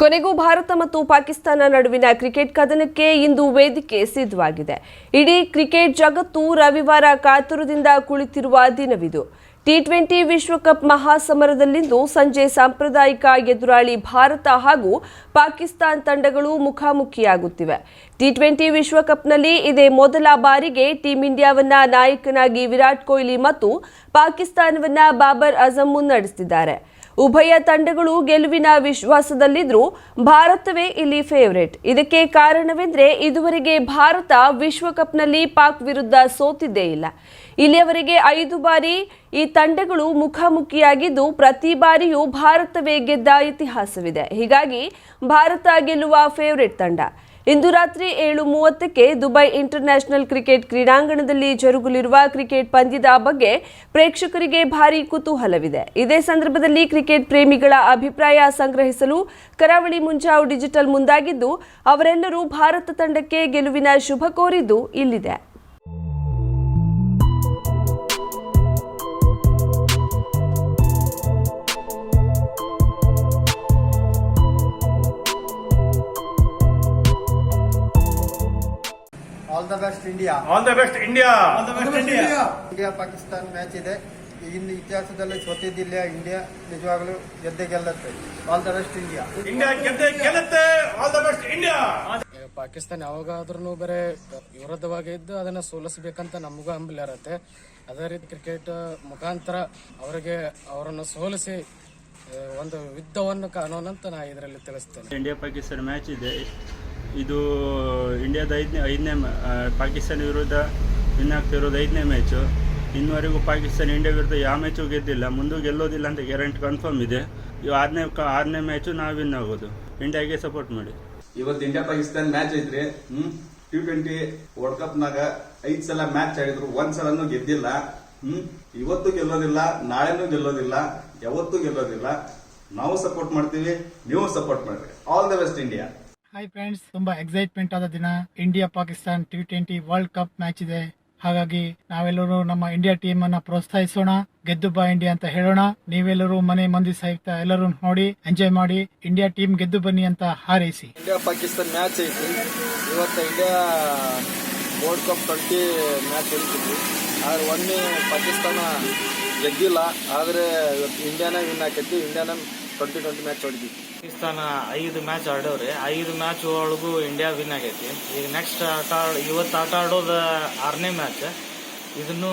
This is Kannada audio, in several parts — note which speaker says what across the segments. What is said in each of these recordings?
Speaker 1: ಕೊನೆಗೂ ಭಾರತ ಮತ್ತು ಪಾಕಿಸ್ತಾನ ನಡುವಿನ ಕ್ರಿಕೆಟ್ ಕದನಕ್ಕೆ ಇಂದು ವೇದಿಕೆ ಸಿದ್ಧವಾಗಿದೆ. ಇಡೀ ಕ್ರಿಕೆಟ್ ಜಗತ್ತು ರವಿವಾರ ಕಾತುರದಿಂದ ಕುಳಿತಿರುವ ದಿನವಿದು. ಟಿ ಟ್ವೆಂಟಿ ವಿಶ್ವಕಪ್ ಮಹಾಸಮರದಲ್ಲಿಂದು ಸಂಜೆ ಸಾಂಪ್ರದಾಯಿಕ ಎದುರಾಳಿ ಭಾರತ ಹಾಗೂ ಪಾಕಿಸ್ತಾನ್ ತಂಡಗಳು ಮುಖಾಮುಖಿಯಾಗುತ್ತಿವೆ. ಟಿ ಟ್ವೆಂಟಿ ವಿಶ್ವಕಪ್ನಲ್ಲಿ ಇದೇ ಮೊದಲ ಬಾರಿಗೆ ಟೀಂ ಇಂಡಿಯಾವನ್ನ ನಾಯಕನಾಗಿ ವಿರಾಟ್ ಕೊಹ್ಲಿ ಮತ್ತು ಪಾಕಿಸ್ತಾನವನ್ನ ಬಾಬರ್ ಅಜಮ್ ಮುನ್ನಡೆಸಿದ್ದಾರೆ. ಉಭಯ ತಂಡಗಳು ಗೆಲುವಿನ ವಿಶ್ವಾಸದಲ್ಲಿದ್ದರೂ ಭಾರತವೇ ಇಲ್ಲಿ ಫೇವರೇಟ್ ಇದಕ್ಕೆ ಕಾರಣವೆಂದರೆ ಇದುವರೆಗೆ ಭಾರತ ವಿಶ್ವಕಪ್ನಲ್ಲಿ ಪಾಕ್ ವಿರುದ್ಧ ಸೋತಿದ್ದೇ ಇಲ್ಲ. ಇಲ್ಲಿಯವರೆಗೆ ಐದು ಬಾರಿ ಈ ತಂಡಗಳು ಮುಖಾಮುಖಿಯಾಗಿದ್ದು ಪ್ರತಿ ಬಾರಿಯೂ ಭಾರತವೇ ಗೆದ್ದ ಇತಿಹಾಸವಿದೆ. ಹೀಗಾಗಿ ಭಾರತ ಗೆಲ್ಲುವ ಫೇವರೇಟ್ ತಂಡ. ಇಂದು ರಾತ್ರಿ ಏಳು ಮೂವತ್ತಕ್ಕೆ ದುಬೈ ಇಂಟರ್ನ್ಯಾಷನಲ್ ಕ್ರಿಕೆಟ್ ಕ್ರೀಡಾಂಗಣದಲ್ಲಿ ಜರುಗಲಿರುವ ಕ್ರಿಕೆಟ್ ಪಂದ್ಯದ ಬಗ್ಗೆ ಪ್ರೇಕ್ಷಕರಿಗೆ ಭಾರಿ ಕುತೂಹಲವಿದೆ. ಇದೇ ಸಂದರ್ಭದಲ್ಲಿ ಕ್ರಿಕೆಟ್ ಪ್ರೇಮಿಗಳ ಅಭಿಪ್ರಾಯ ಸಂಗ್ರಹಿಸಲು ಕರಾವಳಿ ಮುಂಜಾವು ಡಿಜಿಟಲ್ ಮುಂದಾಗಿದ್ದು, ಅವರೆಲ್ಲರೂ ಭಾರತ ತಂಡಕ್ಕೆ ಗೆಲುವಿನ ಶುಭ ಕೋರಿದ್ದು ಇಲ್ಲಿದೆ.
Speaker 2: India
Speaker 3: all the best India
Speaker 2: India Pakistan match ಇದೆ. ಇನ್ನು ಇತಿಹಾಸದಲ್ಲಿ ಸೋತಿದ್ದಿಲ್ಲ ಇಂಡಿಯಾ ನಿಜವಾಗ್ಲೂ ಗೆದ್ದೆ ಗೆಲ್ಲತ್ತೆ. All the best India
Speaker 3: India ಗೆದ್ದೆ ಗೆಲ್ಲತ್ತೆ. All the best India
Speaker 4: Pakistan ಯಾವಾಗಾದ್ರೂ ಬರೇ ವಿರೋಧವಾಗಿ ಇದ್ದು ಅದನ್ನ ಸೋಲಿಸಬೇಕಂತ ನಮಗೂ ಹಂಬಲ ಇರತ್ತೆ. ಅದೇ ರೀತಿ ಕ್ರಿಕೆಟ್ ಮುಖಾಂತರ ಅವರಿಗೆ ಅವರನ್ನು ಸೋಲಿಸಿ ಒಂದು ಯುದ್ಧವನ್ನು ಅಂತ ನಾ ಇದರಲ್ಲಿ ತಿಳಿಸ್ತೇನೆ.
Speaker 5: ಇಂಡಿಯಾ ಪಾಕಿಸ್ತಾನ ಮ್ಯಾಚ್ ಇದೆ. ಇದು ಇಂಡಿಯಾದ ಐದನೇ ಐದನೇ ಪಾಕಿಸ್ತಾನ ವಿರುದ್ಧ ವಿನ್ ಆಗ್ತಿರೋದು ಐದನೇ ಮ್ಯಾಚು ಇನ್ನುವರೆಗೂ ಪಾಕಿಸ್ತಾನ ಇಂಡಿಯಾ ವಿರುದ್ಧ ಯಾವ ಮ್ಯಾಚು ಗೆದ್ದಿಲ್ಲ. ಮುಂದೆ ಗೆಲ್ಲೋದಿಲ್ಲ ಅಂತ ಗ್ಯಾರಂಟಿ ಕನ್ಫರ್ಮ್ ಇದೆ. ಇವು ಆರನೇ ಆರನೇ ಮ್ಯಾಚು ನಾವು ವಿನ್ ಆಗೋದು. ಇಂಡಿಯಾಗೆ ಸಪೋರ್ಟ್ ಮಾಡಿ.
Speaker 6: ಇವತ್ತು ಇಂಡಿಯಾ ಪಾಕಿಸ್ತಾನ ಮ್ಯಾಚ್ ಐತ್ರಿ. Hmm? T twenty world cup ನಾಗ ಐದ್ ಸಲ ಮ್ಯಾಚ್ ಆಡಿದ್ರು. ಒಂದ್ ಸಲನು ಗೆದ್ದಿಲ್ಲ. ಹ್ಮ್? ಇವತ್ತು ಗೆಲ್ಲೋದಿಲ್ಲ, ನಾಳೆನೂ ಗೆಲ್ಲೋದಿಲ್ಲ, ಯಾವತ್ತೂ ಗೆಲ್ಲೋದಿಲ್ಲ. ನಾವು ಸಪೋರ್ಟ್ ಮಾಡ್ತೀವಿ, ನೀವು ಸಪೋರ್ಟ್ ಮಾಡ್ರಿ all the best India
Speaker 7: hi friends ತುಂಬಾ ಎಕ್ಸೈಟ್ಮೆಂಟ್ ಆದ ದಿನ. India Pakistan T twenty world cup match ಇದೆ. ಹಾಗಾಗಿ ನಾವೆಲ್ಲರೂ ನಮ್ಮ ಇಂಡಿಯಾ ಟೀಮ್ ಅನ್ನ ಪ್ರೋತ್ಸಾಹಿಸೋಣ, ಗೆದ್ದು ಬಾ ಇಂಡಿಯಾ ಅಂತ ಹೇಳೋಣ. ನೀವೆಲ್ಲರೂ ಮನೆ ಮಂದಿ ಸಹಿತ ಎಲ್ಲರೂ ನೋಡಿ ಎಂಜಾಯ್ ಮಾಡಿ ಇಂಡಿಯಾ ಟೀಮ್ ಗೆದ್ದು ಬನ್ನಿ ಅಂತ ಹಾರೈಸಿ.
Speaker 8: ಇಂಡಿಯಾ ಪಾಕಿಸ್ತಾನ್ ಮ್ಯಾಚ್ ಐತಿ. ಇವತ್ತು India world cup twenty match ಇರ್ತಿದ್ವಿ ಆದ್ರೆ ಒಮ್ಮೆ ಪಾಕಿಸ್ತಾನ ಗೆದ್ದಿಲ್ಲ. ಆದರೆ ಇವತ್ತು ಇಂಡಿಯಾನ ವಿನ್ ಇಂಡಿಯಾನ ಟ್ವೆಂಟಿ ಟ್ವೆಂಟಿ ಮ್ಯಾಚ್ ಹೊಡಿದ್ವಿ
Speaker 9: ಪಾಕಿಸ್ತಾನ ಐದು ಮ್ಯಾಚ್ ಆಡವ್ರಿ ಐದು ಮ್ಯಾಚ್ ಒಳಗೂ ಇಂಡಿಯಾ ವಿನ್ ಆಗೈತಿ. ಈಗ ನೆಕ್ಸ್ಟ್ ಆಟ ಇವತ್ತು ಆಟ ಆಡೋದು ಆರನೇ ಮ್ಯಾಚ್. ಇದನ್ನು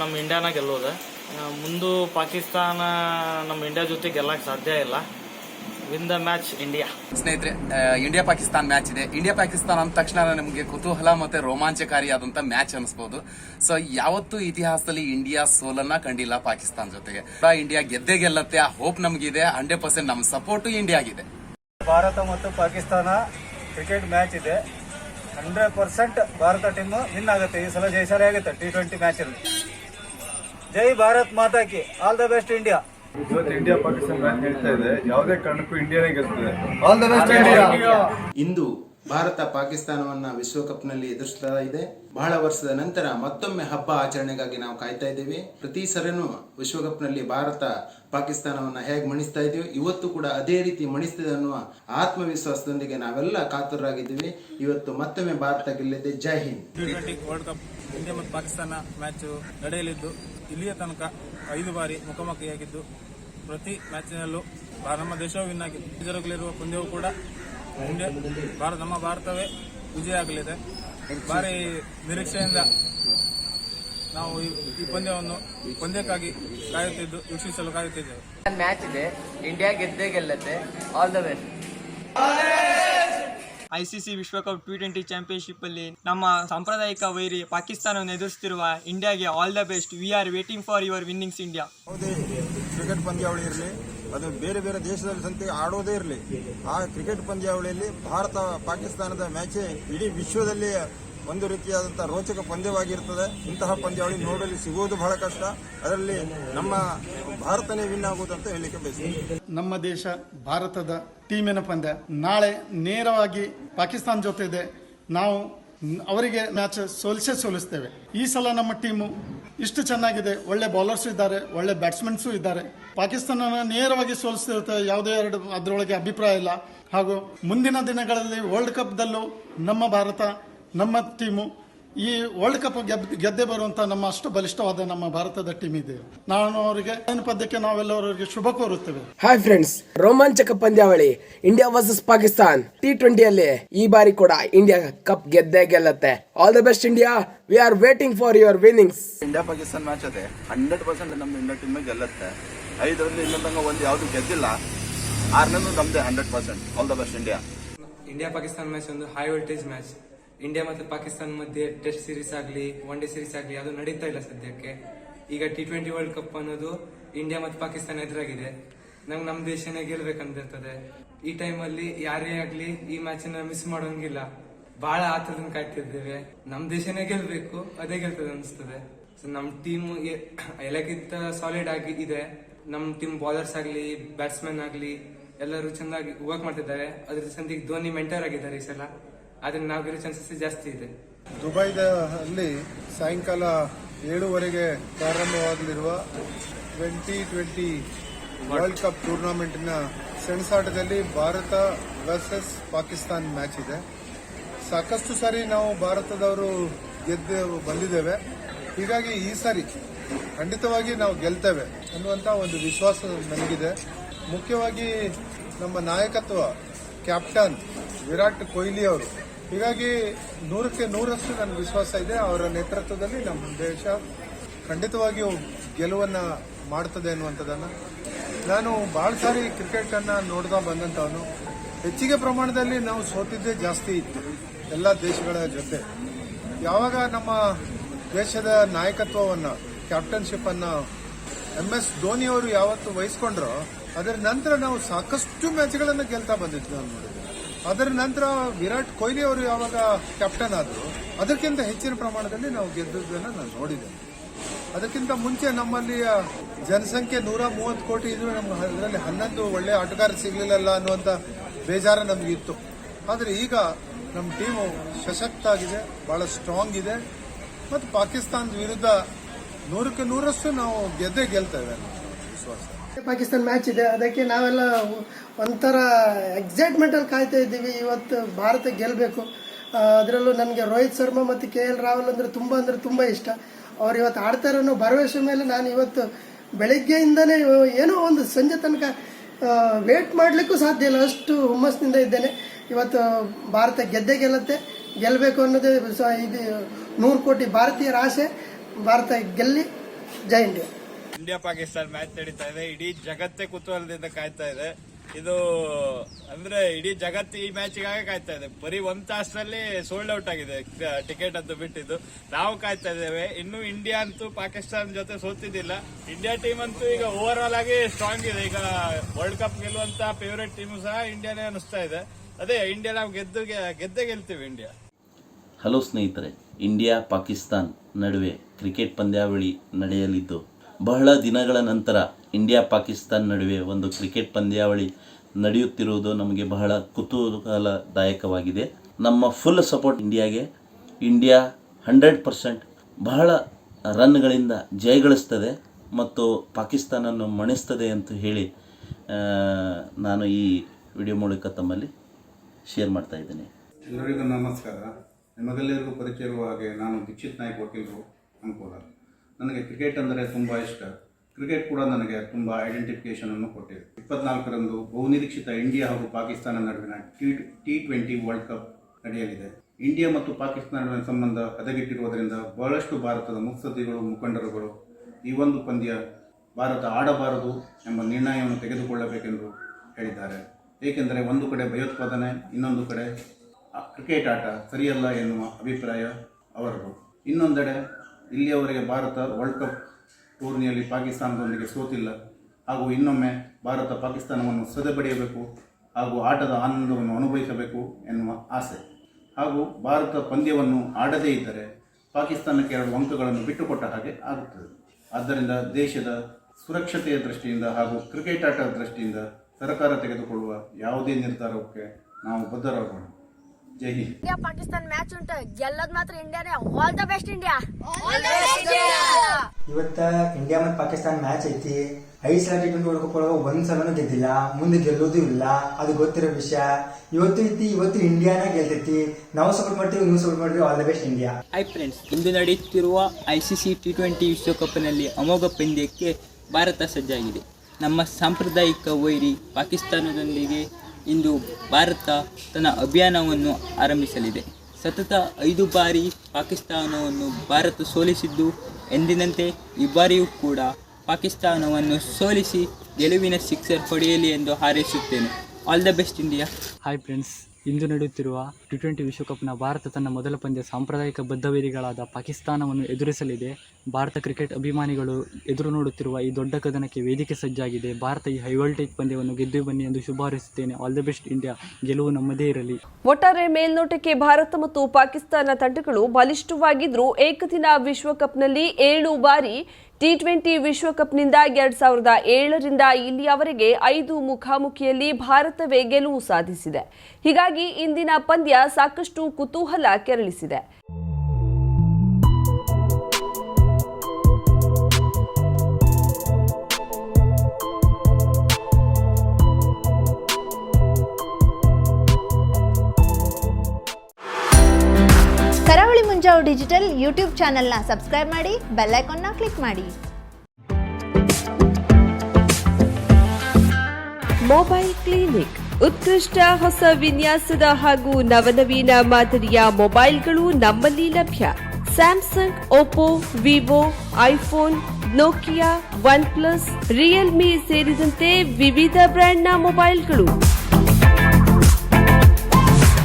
Speaker 9: ನಮ್ಮ ಇಂಡಿಯಾನ ಗೆಲ್ಲೋದು. ಮುಂದೂ ಪಾಕಿಸ್ತಾನ ನಮ್ಮ ಇಂಡಿಯಾ ಜೊತೆ ಗೆಲ್ಲಕ್ಕೆ ಸಾಧ್ಯ ಇಲ್ಲ. ವಿನ್ ದ ಮ್ಯಾಚ್ ಇಂಡಿಯಾ
Speaker 10: ಸ್ನೇಹಿತರೆ ಇಂಡಿಯಾ ಪಾಕಿಸ್ತಾನ್ ಮ್ಯಾಚ್ ಇದೆ. ಇಂಡಿಯಾ ಪಾಕಿಸ್ತಾನ ಅಂದ ತಕ್ಷಣ ನಿಮಗೆ ಕುತೂಹಲ ಮತ್ತೆ ರೋಮಾಂಚಕಾರಿಯಾದಂತ ಮ್ಯಾಚ್ ಅನಿಸಬಹುದು ಸೊ ಯಾವತ್ತೂ ಇತಿಹಾಸದಲ್ಲಿ ಇಂಡಿಯಾ ಸೋಲನ್ನ ಕಂಡಿಲ್ಲ ಪಾಕಿಸ್ತಾನ ಜೊತೆಗೆ. ಆ, ಇಂಡಿಯಾ ಗೆದ್ದೇ ಗೆಲ್ಲತ್ತೆ ಆ ಹೋಪ್ ನಮಗಿದೆ ಹಂಡ್ರೆಡ್ ಪರ್ಸೆಂಟ್ ನಮ್ಮ ಸಪೋರ್ಟ್ ಇಂಡಿಯಾಗಿದೆ
Speaker 2: ಭಾರತ ಮತ್ತು ಪಾಕಿಸ್ತಾನ ಕ್ರಿಕೆಟ್ ಮ್ಯಾಚ್ ಇದೆ. Hundred percent Bharat team win ಆಗುತ್ತೆ. ಈ ಸಲ ಜಯಶಾಲಿ ಆಗುತ್ತೆ ಟಿ ಟ್ವೆಂಟಿ ಮ್ಯಾಚ್ ಅಲ್ಲಿ. ಜೈ ಭಾರತ್ ಮಾತಾಕಿ. ಆಲ್ ದ ಬೆಸ್ಟ್ ಇಂಡಿಯಾ
Speaker 3: ಇವತ್ತು ಇಂಡಿಯಾ ಪಾಕಿಸ್ತಾನ ಮ್ಯಾಚ್ ನಡೀತಾ ಇದೆ. ಯಾವುದೇ ಕಾರಣಕ್ಕೂ ಇಂಡಿಯಾನೇ ಗೆಲ್ತದೆ.
Speaker 2: ಆಲ್ ದ ಬೆಸ್ಟ್ ಇಂಡಿಯಾ
Speaker 11: ಇಂದು ಭಾರತ ಪಾಕಿಸ್ತಾನವನ್ನ ವಿಶ್ವಕಪ್ನಲ್ಲಿ ಎದುರಿಸ್ತಾ ಇದೆ. ಬಹಳ ವರ್ಷದ ನಂತರ ಮತ್ತೊಮ್ಮೆ ಹಬ್ಬ ಆಚರಣೆಗಾಗಿ ನಾವು ಕಾಯ್ತಾ ಇದ್ದೀವಿ. ಪ್ರತಿ ಸರಿನೂ ವಿಶ್ವಕಪ್ನಲ್ಲಿ ಭಾರತ ಪಾಕಿಸ್ತಾನವನ್ನ ಹೇಗೆ ಮಣಿಸ್ತಾ ಇದೀವಿ ಇವತ್ತು ಕೂಡ ಅದೇ ರೀತಿ ಮಣಿಸ್ತಿದೆ ಅನ್ನುವ ಆತ್ಮವಿಶ್ವಾಸದೊಂದಿಗೆ ನಾವೆಲ್ಲ ಕಾತುರಾಗಿದ್ದೀವಿ ಇವತ್ತು ಮತ್ತೊಮ್ಮೆ ಭಾರತ ಗೆಲ್ಲಿದೆ. ಜೈ ಹಿಂದ್.
Speaker 8: ವರ್ಲ್ಡ್ ಕಪ್ ಇಂಡಿಯಾ ಮತ್ತು ಪಾಕಿಸ್ತಾನ ಮ್ಯಾಚ್ ನಡೆಯಲಿದ್ದು. ಇಲ್ಲಿಯ ತನಕ ಐದು ಬಾರಿ ಮುಖಾಮುಖಿಯಾಗಿದ್ದು, ಪ್ರತಿ ಮ್ಯಾಚಿನಲ್ಲೂ ನಮ್ಮ ದೇಶವು ವಿನ್ ಆಗಿದೆ. ಜರುಗಲಿರುವ ಪಂದ್ಯವು ಕೂಡ ಭಾರತ ನಮ್ಮ ಭಾರತವೇ ವಿಜಯ ಆಗಲಿದೆ. ಭಾರಿ ನಿರೀಕ್ಷೆಯಿಂದ ನಾವು ಈ ಈ ಪಂದ್ಯವನ್ನು ಪಂದ್ಯಕ್ಕಾಗಿ ಕಾಯುತ್ತಿದ್ದು, ವೀಕ್ಷಿಸಲು ಕಾಯುತ್ತಿದ್ದೇವೆ.
Speaker 4: ಮ್ಯಾಚ್ ಇದೆ ಇಂಡಿಯಾ ಗೆದ್ದೇ ಗೆಲ್ಲತ್ತೆ. ಆಲ್ ದ ಬೆಸ್ಟ್
Speaker 9: ಐಸಿಸಿ ವಿಶ್ವಕಪ್ ಟಿ ಟ್ವೆಂಟಿ ಚಾಂಪಿಯನ್ಶಿಪ್ ಅಲ್ಲಿ ನಮ್ಮ ಸಾಂಪ್ರದಾಯಿಕ ವೈರಿ ಪಾಕಿಸ್ತಾನವನ್ನು ಎದುರಿಸುತ್ತಿರುವ ಇಂಡಿಯಾಗೆ all the best we are waiting for your winnings India
Speaker 8: cricket ಪಂದ್ಯಾವಳಿ ಇರಲಿ, ಅದು ಬೇರೆ ಬೇರೆ ದೇಶದಲ್ಲಿ ಸಂತೆ ಆಡೋದೇ ಇರಲಿ, ಆ ಕ್ರಿಕೆಟ್ ಪಂದ್ಯಾವಳಿಯಲ್ಲಿ ಭಾರತ ಪಾಕಿಸ್ತಾನದ ಮ್ಯಾಚೇ ಇಡೀ ವಿಶ್ವದಲ್ಲಿ ಒಂದು ರೀತಿಯಾದಂತಹ ರೋಚಕ ಪಂದ್ಯವಾಗಿರ್ತದೆ. ಇಂತಹ ಪಂದ್ಯಾವಳಿ ನೋಡಲು ಸಿಗುವುದು ಬಹಳ ಕಷ್ಟ. ಅದರಲ್ಲಿ ನಮ್ಮ ಭಾರತನೇ ವಿನ್ ಆಗುವುದಂತ ಅಂತ ಹೇಳಲಿಕ್ಕೆ
Speaker 7: ನಮ್ಮ ದೇಶ ಭಾರತದ ಟೀಮಿನ ಪಂದ್ಯ. ನಾಳೆ ನೇರವಾಗಿ ಪಾಕಿಸ್ತಾನ ಜೊತೆ ಇದೆ ನಾವು ಅವರಿಗೆ ಮ್ಯಾಚ್ ಸೋಲಿಸೇ ಸೋಲಿಸ್ತೇವೆ. ಈ ಸಲ ನಮ್ಮ ಟೀಮು ಇಷ್ಟು ಚೆನ್ನಾಗಿದೆ. ಒಳ್ಳೆ ಬೌಲರ್ಸ್ ಇದ್ದಾರೆ, ಒಳ್ಳೆ ಬ್ಯಾಟ್ಸ್ಮನ್ಸು ಇದ್ದಾರೆ. ಪಾಕಿಸ್ತಾನ ನೇರವಾಗಿ ಸೋಲಿಸಿರುತ್ತೆ ಯಾವುದೇ ಎರಡು ಅದರೊಳಗೆ ಅಭಿಪ್ರಾಯ ಇಲ್ಲ. ಹಾಗೂ ಮುಂದಿನ ದಿನಗಳಲ್ಲಿ ವರ್ಲ್ಡ್ ಕಪ್ದಲ್ಲೂ ನಮ್ಮ ಭಾರತ ನಮ್ಮ ಟೀಮು ಈ ವರ್ಲ್ಡ್ ಕಪ್ ಗೆದ್ದ ಗೆದ್ದೆ ಬರುವಂತ ನಮ್ಮ ಅಷ್ಟು ಬಲಿಷ್ಠವಾದ ನಮ್ಮ ಭಾರತದ ಟೀಮ್ ಇದೆ. ನಾನು ಅವರಿಗೆ ಪದ್ಯಕ್ಕೆ ನಾವೆಲ್ಲವರಿಗೆ ಶುಭ ಕೋರುತ್ತೇವೆ.
Speaker 12: ಹಾಯ್ ಫ್ರೆಂಡ್ಸ್ ರೋಮಾಂಚಕ ಪಂದ್ಯಾವಳಿ ಇಂಡಿಯಾ ವರ್ಸಸ್ ಪಾಕಿಸ್ತಾನ್ ಟಿ ಟ್ವೆಂಟಿಯಲ್ಲಿ ಈ ಬಾರಿ ಕೂಡ ಇಂಡಿಯಾ ಕಪ್ ಗೆದ್ದೇ ಗೆಲ್ಲತ್ತೆ. All the best India we are waiting for your winnings
Speaker 13: India Pakistan match ಅದೇ. ಹಂಡ್ರೆಡ್ ಪರ್ಸೆಂಟ್ ನಮ್ಮ ಇಂಡಿಯಾ ಟೀಮ್ ಗೆಲ್ಲತ್ತೆ. ಐದರಲ್ಲಿ ಇನ್ನೊಂದಂಗ ಒಂದು ಯಾವುದು ಗೆದ್ದಿಲ್ಲ. ಆರ್ನೂ ನಮ್ದೇ hundred percent all the best India
Speaker 14: India Pakistan match ಒಂದು ಹೈ ವೋಲ್ಟೇಜ್ ಮ್ಯಾಚ್ ಇಂಡಿಯಾ ಮತ್ತು ಪಾಕಿಸ್ತಾನ ಮಧ್ಯೆ ಟೆಸ್ಟ್ ಸೀರೀಸ್ ಆಗಲಿ ಒನ್ ಡೇ ಸೀರೀಸ್ ಆಗಲಿ, ಅದು ನಡೀತಾ ಇಲ್ಲ ಸದ್ಯಕ್ಕೆ. ಈಗ ಟಿ ಟ್ವೆಂಟಿ ವರ್ಲ್ಡ್ ಕಪ್ ಅನ್ನೋದು ಇಂಡಿಯಾ ಮತ್ತು ಪಾಕಿಸ್ತಾನ ಎದುರಾಗಿದೆ. ನಂಗೆ ನಮ್ಮ ದೇಶನೇ ಗೆಲ್ಬೇಕಂದಿರ್ತದೆ ಈ ಟೈಮಲ್ಲಿ ಯಾರೇ ಆಗಲಿ ಈ ಮ್ಯಾಚನ್ನ ಮಿಸ್ ಮಾಡೋಂಗಿಲ್ಲ. ಬಹಳ ಆತರದಿಂದ ಕಾಯ್ತಿದ್ದೇವೆ. ನಮ್ಮ ದೇಶನೇ ಗೆಲ್ಲಬೇಕು ಅದೇ ಗೆಲ್ತದೆ ಅನಿಸ್ತದೆ. ಸೊ ನಮ್ಮ ಟೀಮ್ ಎಲ್ಲಕ್ಕಿಂತ ಸಾಲಿಡ್ ಆಗಿ ಇದೆ. ನಮ್ಮ ಟೀಮ್ ಬೌಲರ್ಸ್ ಆಗಲಿ ಬ್ಯಾಟ್ಸ್ಮನ್ ಆಗಲಿ, ಎಲ್ಲರೂ ಚೆನ್ನಾಗಿ ವರ್ಕ್ ಮಾಡ್ತಿದ್ದಾರೆ. ಅದ್ರ ಸಂದಿಗೆ ಧೋನಿ ಮೆಂಟರ್ ಆಗಿದ್ದಾರೆ ಈ ಸಲ. ಅದನ್ನ ನಾವು ಗೆಲ್ಲೋ ಚಾನ್ಸಸ್ ಜಾಸ್ತಿ ಇದೆ.
Speaker 13: ದುಬೈದಲ್ಲಿ ಸಾಯಂಕಾಲ ಏಳುವರೆಗೆ ಪ್ರಾರಂಭವಾಗಲಿರುವ ಟ್ವೆಂಟಿ ಟ್ವೆಂಟಿ ವರ್ಲ್ಡ್ ಕಪ್ ಟೂರ್ನಮೆಂಟ್ನ ಸೆಣಸಾಟದಲ್ಲಿ ಭಾರತ ವರ್ಸಸ್ ಪಾಕಿಸ್ತಾನ್ ಮ್ಯಾಚ್ ಇದೆ. ಸಾಕಷ್ಟು ಸಾರಿ ನಾವು ಭಾರತದವರು ಗೆದ್ದು ಬಂದಿದ್ದೇವೆ. ಹೀಗಾಗಿ ಈ ಸಾರಿ ಖಂಡಿತವಾಗಿ ನಾವು ಗೆಲ್ತೇವೆ ಅನ್ನುವಂಥ ಒಂದು ವಿಶ್ವಾಸ ನನಗಿದೆ. ಮುಖ್ಯವಾಗಿ ನಮ್ಮ ನಾಯಕತ್ವ ಕ್ಯಾಪ್ಟನ್ ವಿರಾಟ್ ಕೊಹ್ಲಿ ಅವರು. ಹೀಗಾಗಿ ನೂರಕ್ಕೆ ನೂರಷ್ಟು ನನಗೆ ವಿಶ್ವಾಸ ಇದೆ. ಅವರ ನೇತೃತ್ವದಲ್ಲಿ ನಮ್ಮ ದೇಶ ಖಂಡಿತವಾಗಿಯೂ ಗೆಲುವನ್ನ ಮಾಡ್ತದೆ ಅನ್ನುವಂಥದ್ದನ್ನ ನಾನು ಬಹಳ ಸಾರಿ ಕ್ರಿಕೆಟ್ ಅನ್ನ ನೋಡ್ತಾ ಬಂದಂತವನು ಹೆಚ್ಚಿಗೆ ಪ್ರಮಾಣದಲ್ಲಿ ನಾವು ಸೋತಿದ್ದೇ ಜಾಸ್ತಿ ಇತ್ತು ಎಲ್ಲ ದೇಶಗಳ ಜೊತೆ. ಯಾವಾಗ ನಮ್ಮ ದೇಶದ ನಾಯಕತ್ವವನ್ನ ಕ್ಯಾಪ್ಟನ್ಶಿಪ್ ಅನ್ನ ಎಂ ಎಸ್ ಧೋನಿ ಅವರು ಯಾವತ್ತು ವಹಿಸ್ಕೊಂಡ್ರೋ, ಅದರ ನಂತರ ನಾವು ಸಾಕಷ್ಟು ಮ್ಯಾಚ್ಗಳನ್ನು ಗೆಲ್ತಾ ಬಂದಿದ್ವಿ ಅದರ ನಂತರ ವಿರಾಟ್ ಕೊಹ್ಲಿ ಅವರು ಯಾವಾಗ ಕ್ಯಾಪ್ಟನ್ ಆದ್ರು ಅದಕ್ಕಿಂತ ಹೆಚ್ಚಿನ ಪ್ರಮಾಣದಲ್ಲಿ ನಾವು ಗೆದ್ದುದನ್ನು ನಾನು ನೋಡಿದ್ದೇನೆ ಅದಕ್ಕಿಂತ ಮುಂಚೆ ನಮ್ಮಲ್ಲಿ ಜನಸಂಖ್ಯೆ ನೂರ ಮೂವತ್ತು ಕೋಟಿ ಇದ್ರು ನಮ್ಗೆ ಅದರಲ್ಲಿ ಹನ್ನೊಂದು ಒಳ್ಳೆ ಆಟಗಾರ ಸಿಗಲಿಲ್ಲಲ್ಲ ಅನ್ನುವಂತ ಬೇಜಾರ ನಮಗಿತ್ತು ಆದರೆ ಈಗ ನಮ್ಮ ಟೀಮು ಸಶಕ್ತ ಆಗಿದೆ ಬಹಳ ಸ್ಟ್ರಾಂಗ್ ಇದೆ. ಮತ್ತು ಪಾಕಿಸ್ತಾನದ ವಿರುದ್ಧ ನೂರಕ್ಕೆ ನೂರಷ್ಟು ನಾವು ಗೆದ್ದೇ ಗೆಲ್ತೇವೆ
Speaker 7: ಪಾಕಿಸ್ತಾನ ಮ್ಯಾಚ್ ಇದೆ. ಅದಕ್ಕೆ ನಾವೆಲ್ಲ ಒಂಥರ ಎಕ್ಸೈಟ್ಮೆಂಟ್ ಅಲ್ಲಿ ಕಾಯ್ತಾ ಇದ್ದೀವಿ. ಇವತ್ತು ಭಾರತ ಗೆಲ್ಲಬೇಕು ಅದರಲ್ಲೂ ನನಗೆ ರೋಹಿತ್ ಶರ್ಮಾ ಮತ್ತು ಕೆ ಎಲ್ ರಾಹುಲ್ ಅಂದರೆ ತುಂಬ ಅಂದರೆ ತುಂಬ ಇಷ್ಟ. ಅವ್ರು ಇವತ್ತು ಆಡ್ತಾರೆ ಅನ್ನೋ ಭರವಸೆ ಮೇಲೆ ನಾನು ಇವತ್ತು ಬೆಳಗ್ಗೆಯಿಂದನೇ ಏನೋ ಒಂದು ಸಂಜೆ ತನಕ ವೇಟ್ ಮಾಡಲಿಕ್ಕೂ ಸಾಧ್ಯ ಇಲ್ಲ. ಅಷ್ಟು ಹುಮ್ಮಸ್ಸಿನಿಂದ ಇದ್ದೇನೆ. ಇವತ್ತು ಭಾರತ ಗೆದ್ದೆ ಗೆಲ್ಲುತ್ತೆ. ಗೆಲ್ಲಬೇಕು ಅನ್ನೋದೇ ಇದು ನೂರು ಕೋಟಿ ಭಾರತೀಯರ ಆಸೆ. ಭಾರತ ಗೆಲ್ಲಿ. ಜೈ ಇಂಡಿಯಾ
Speaker 15: ಇಂಡಿಯಾ ಪಾಕಿಸ್ತಾನ ಮ್ಯಾಚ್ ನಡೀತಾ ಇದೆ. ಇಡೀ ಜಗತ್ತೇ ಕುತೂಹಲದಿಂದ ಕಾಯ್ತಾ ಇದೆ. ಇದು, ಅಂದ್ರೆ ಇಡೀ ಜಗತ್ತು ಈ ಮ್ಯಾಚ್ಗಾಗಿ ಕಾಯ್ತಾ ಇದೆ. ಬರೀ ಒಂದ್ ತಾಸಲ್ಲಿ ಸೋಲ್ಡ್ ಔಟ್ ಆಗಿದೆ ಟಿಕೆಟ್ ಅಂತ ಬಿಟ್ಟಿದ್ದು. ನಾವು ಕಾಯ್ತಾ ಇದ್ದೇವೆ. ಇನ್ನು ಇಂಡಿಯಾ ಅಂತೂ ಪಾಕಿಸ್ತಾನ ಜೊತೆ ಸೋತಿದ್ದಿಲ್ಲ. ಇಂಡಿಯಾ ಟೀಮ್ ಅಂತೂ ಈಗ ಓವರ್ ಆಲ್ ಆಗಿ ಸ್ಟ್ರಾಂಗ್ ಇದೆ. ಈಗ ವರ್ಲ್ಡ್ ಕಪ್ ಗೆಲ್ಲುವಂತ ಫೇವ್ರೇಟ್ ಟೀಮ್ ಸಹ ಇಂಡಿಯಾನೇ ಅನಿಸ್ತಾ ಇದೆ. ಅದೇ ಇಂಡಿಯಾ ನಾವು ಗೆದ್ದು ಗೆದ್ದೇ ಗೆಲ್ತೀವಿ ಇಂಡಿಯಾ
Speaker 16: ಹಲೋ ಸ್ನೇಹಿತರೆ ಇಂಡಿಯಾ ಪಾಕಿಸ್ತಾನ್ ನಡುವೆ ಕ್ರಿಕೆಟ್ ಪಂದ್ಯಾವಳಿ ನಡೆಯಲಿದ್ದು ಬಹಳ ದಿನಗಳ ನಂತರ ಇಂಡಿಯಾ ಪಾಕಿಸ್ತಾನ್ ನಡುವೆ ಒಂದು ಕ್ರಿಕೆಟ್ ಪಂದ್ಯಾವಳಿ ನಡೆಯುತ್ತಿರುವುದು ನಮಗೆ ಬಹಳ ಕುತೂಹಲದಾಯಕವಾಗಿದೆ. ನಮ್ಮ ಫುಲ್ ಸಪೋರ್ಟ್ ಇಂಡಿಯಾಗೆ. ಇಂಡಿಯಾ ಹಂಡ್ರೆಡ್ ಪರ್ಸೆಂಟ್ ಬಹಳ ರನ್ಗಳಿಂದ ಜಯಗಳಿಸ್ತದೆ ಮತ್ತು ಪಾಕಿಸ್ತಾನನ್ನು ಮಣಿಸ್ತದೆ ಅಂತ ಹೇಳಿ ನಾನು ಈ ವಿಡಿಯೋ ಮೂಲಕ ತಮ್ಮಲ್ಲಿ ಶೇರ್ ಮಾಡ್ತಾ ಇದ್ದೀನಿ.
Speaker 13: ಎಲ್ಲರಿಗೂ ನಮಸ್ಕಾರ. ನಿಮಗೆಲ್ಲರಿಗೂ ಪರಿಚಯ ಇರುವ ಹಾಗೆ ನಾನು ದೀಕ್ಷಿತ್ ನಾಯ್ಕ್ ವಕೀಲರು ಅಂಕೋಲ ನನಗೆ ಕ್ರಿಕೆಟ್ ಅಂದರೆ ತುಂಬ ಇಷ್ಟ. ಕ್ರಿಕೆಟ್ ಕೂಡ ನನಗೆ ತುಂಬ ಐಡೆಂಟಿಫಿಕೇಶನ್ ಅನ್ನು ಕೊಟ್ಟಿದೆ. ಇಪ್ಪತ್ನಾಲ್ಕರಂದು ಬಹುನಿರೀಕ್ಷಿತ ಇಂಡಿಯಾ ಹಾಗೂ ಪಾಕಿಸ್ತಾನ ನಡುವಿನ T T twenty world cup ನಡೆಯಲಿದೆ. ಇಂಡಿಯಾ ಮತ್ತು ಪಾಕಿಸ್ತಾನ ನಡುವಿನ ಸಂಬಂಧ ಹದಗೆಟ್ಟಿರುವುದರಿಂದ ಬಹಳಷ್ಟು ಭಾರತದ ಮುತ್ಸದ್ದಿಗಳು, ಮುಖಂಡರುಗಳು ಈ ಒಂದು ಪಂದ್ಯ ಭಾರತ ಆಡಬಾರದು ಎಂಬ ನಿರ್ಣಯವನ್ನು ತೆಗೆದುಕೊಳ್ಳಬೇಕೆಂದು ಹೇಳಿದ್ದಾರೆ. ಏಕೆಂದರೆ ಒಂದು ಕಡೆ ಭಯೋತ್ಪಾದನೆ, ಇನ್ನೊಂದು ಕಡೆ ಕ್ರಿಕೆಟ್ ಆಟ ಸರಿಯಲ್ಲ ಎನ್ನುವ ಅಭಿಪ್ರಾಯ ಅವರದು. ಇನ್ನೊಂದೆಡೆ ಇಲ್ಲಿಯವರೆಗೆ ಭಾರತ ವರ್ಲ್ಡ್ ಕಪ್ ಟೂರ್ನಿಯಲ್ಲಿ ಪಾಕಿಸ್ತಾನದೊಂದಿಗೆ ಸೋತಿಲ್ಲ. ಹಾಗೂ ಇನ್ನೊಮ್ಮೆ ಭಾರತ ಪಾಕಿಸ್ತಾನವನ್ನು ಸದೆಬಡಿಯಬೇಕು ಹಾಗೂ ಆಟದ ಆನಂದವನ್ನು ಅನುಭವಿಸಬೇಕು ಎನ್ನುವ ಆಸೆ. ಹಾಗೂ ಭಾರತ ಪಂದ್ಯವನ್ನು ಆಡದೇ ಇದ್ದರೆ ಪಾಕಿಸ್ತಾನಕ್ಕೆ ಎರಡು ಅಂಕಗಳನ್ನು ಬಿಟ್ಟುಕೊಟ್ಟ ಹಾಗೆ ಆಗುತ್ತದೆ. ಆದ್ದರಿಂದ ದೇಶದ ಸುರಕ್ಷತೆಯ ದೃಷ್ಟಿಯಿಂದ ಹಾಗೂ ಕ್ರಿಕೆಟ್ ಆಟದ ದೃಷ್ಟಿಯಿಂದ ಸರ್ಕಾರ ತೆಗೆದುಕೊಳ್ಳುವ ಯಾವುದೇ ನಿರ್ಧಾರಕ್ಕೆ ನಾವು ಬದ್ಧರಾಗೋಣ.
Speaker 17: ಇಂಡಿಯಾ ಪಾಕಿಸ್ತಾನ್ ಮ್ಯಾಚ್ ಉಂಟು. ಗೆಲ್ಲದ್ ಮಾತ್ರ ಇಂಡಿಯಾನೇ. All the best India.
Speaker 18: ಇವತ್ತ ಇಂಡಿಯಾ ಮತ್ತು ಪಾಕಿಸ್ತಾನ ಮ್ಯಾಚ್ ಐತಿ. ಐದು ಸಲ ಟಿ ಟ್ವೆಂಟಿ ವರ್ಲ್ಡ್ ಕಪ್ ಒಳಗೆ ಒಂದ್ ಸಲನೂ ಗೆದ್ದಿಲ್ಲ. ಮುಂದೆ ಗೆಲ್ಲೋದು ಇಲ್ಲ. ಅದು ಗೊತ್ತಿರೋ ವಿಷಯ. ಇವತ್ತು ಐತಿ ಇವತ್ತು ಇಂಡಿಯಾನ ಗೆಲ್ತೈತಿ. ನಾವು ಸಪೋರ್ಟ್ ಮಾಡ್ತೀವಿ ನೀವು ಸಪೋರ್ಟ್ ಮಾಡ್ತೀವಿ. All the best India.
Speaker 19: Hi friends ಇಂದು ನಡೆಯುತ್ತಿರುವ I C C T twenty ವಿಶ್ವಕಪ್ನಲ್ಲಿ ಅಮೋಘ ಪಂದ್ಯಕ್ಕೆ ಭಾರತ ಸಜ್ಜಾಗಿದೆ. ನಮ್ಮ ಸಾಂಪ್ರದಾಯಿಕ ವೈರಿ ಪಾಕಿಸ್ತಾನದೊಂದಿಗೆ ಇಂದು ಭಾರತ ತನ್ನ ಅಭಿಯಾನವನ್ನು ಆರಂಭಿಸಲಿದೆ. ಸತತ ಐದು ಬಾರಿ ಪಾಕಿಸ್ತಾನವನ್ನು ಭಾರತ ಸೋಲಿಸಿದ್ದು ಎಂದಿನಂತೆ ಈ ಬಾರಿಯೂ ಕೂಡ ಪಾಕಿಸ್ತಾನವನ್ನು ಸೋಲಿಸಿ ಗೆಲುವಿನ ಸಿಕ್ಸರ್ ಪಡೆಯಲಿ ಎಂದು ಹಾರೈಸುತ್ತೇನೆ. All the best India
Speaker 14: hi friends ಇಂದು ನಡೆಯುತ್ತಿರುವ ಟಿ ಟ್ವೆಂಟಿ ವಿಶ್ವಕಪ್ನ ಭಾರತ ತನ್ನ ಮೊದಲ ಪಂದ್ಯ ಸಾಂಪ್ರದಾಯಿಕ ಬದ್ಧವೇರಿಗಳಾದ ಪಾಕಿಸ್ತಾನವನ್ನು ಎದುರಿಸಲಿದೆ. ಭಾರತ ಕ್ರಿಕೆಟ್ ಅಭಿಮಾನಿಗಳು ಎದುರು ನೋಡುತ್ತಿರುವ ಈ ದೊಡ್ಡ ಕದನಕ್ಕೆ ವೇದಿಕೆ ಸಜ್ಜಾಗಿದೆ. ಭಾರತ ಈ ಹೈವೋಲ್ಟೇಜ್ ಪಂದ್ಯವನ್ನು ಗೆದ್ದು ಬನ್ನಿ ಎಂದು ಶುಭ ಹಾರೈಸುತ್ತೇನೆ ಆಲ್ ದ ಬೆಸ್ಟ್ ಇಂಡಿಯಾ ಗೆಲುವು ನಮ್ಮದೇ ಇರಲಿ.
Speaker 1: ಒಟ್ಟಾರೆ ಮೇಲ್ನೋಟಕ್ಕೆ ಭಾರತ ಮತ್ತು ಪಾಕಿಸ್ತಾನ ತಂಡಗಳು ಬಲಿಷ್ಠವಾಗಿದ್ದರೂ ಏಕದಿನ ವಿಶ್ವಕಪ್ನಲ್ಲಿ ಏಳು ಬಾರಿ ಟಿ ಟ್ವೆಂಟಿ ವಿಶ್ವಕಪ್ನಿಂದ ಎರಡ್ ಸಾವಿರದ ಏಳರಿಂದ ಇಲ್ಲಿಯವರೆಗೆ ಐದು ಮುಖಾಮುಖಿಯಲ್ಲಿ ಭಾರತವೇ ಗೆಲುವು ಸಾಧಿಸಿದೆ. ಹೀಗಾಗಿ ಇಂದಿನ ಪಂದ್ಯ ಸಾಕಷ್ಟು ಕುತೂಹಲ ಕೆರಳಿಸಿದೆ.
Speaker 17: ಕರಾವಳಿ ಮುಂಜಾವು ಡಿಜಿಟಲ್ ಯೂಟ್ಯೂಬ್ ಚಾನೆಲ್ನ ಸಬ್ಸ್ಕ್ರೈಬ್ ಮಾಡಿ, ಬೆಲ್ ಐಕಾನ್ನ ಕ್ಲಿಕ್ ಮಾಡಿ.
Speaker 1: ಮೊಬೈಲ್ ಕ್ಲಿನಿಕ್, ಉತ್ಕೃಷ್ಟ ಹೊಸ ವಿನ್ಯಾಸದ ಹಾಗೂ ನವನವೀನ ಮಾದರಿಯ ಮೊಬೈಲ್ಗಳು ನಮ್ಮಲ್ಲಿ ಲಭ್ಯ. Samsung, Oppo, Vivo, iPhone, Nokia, OnePlus, Realme ಸೇರಿದಂತೆ ವಿವಿಧ ಬ್ರ್ಯಾಂಡ್ನ ಮೊಬೈಲ್ಗಳು.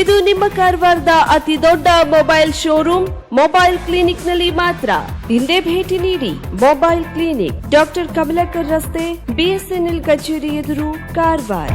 Speaker 1: ಇದು ನಿಮ್ಮ ಕಾರವಾರದ ಅತಿ ದೊಡ್ಡ ಮೊಬೈಲ್ ಶೋರೂಮ್, ಮೊಬೈಲ್ ಕ್ಲಿನಿಕ್ನಲ್ಲಿ ಮಾತ್ರ. ಹಿಂದೆ ಭೇಟಿ ನೀಡಿ. ಮೊಬೈಲ್ ಕ್ಲಿನಿಕ್, ಡಾಕ್ಟರ್ ಕಮಲಾಕರ್ ರಸ್ತೆ, ಬಿಎಸ್ಎನ್ಎಲ್ ಕಚೇರಿ ಎದುರು ಕಾರವಾರ.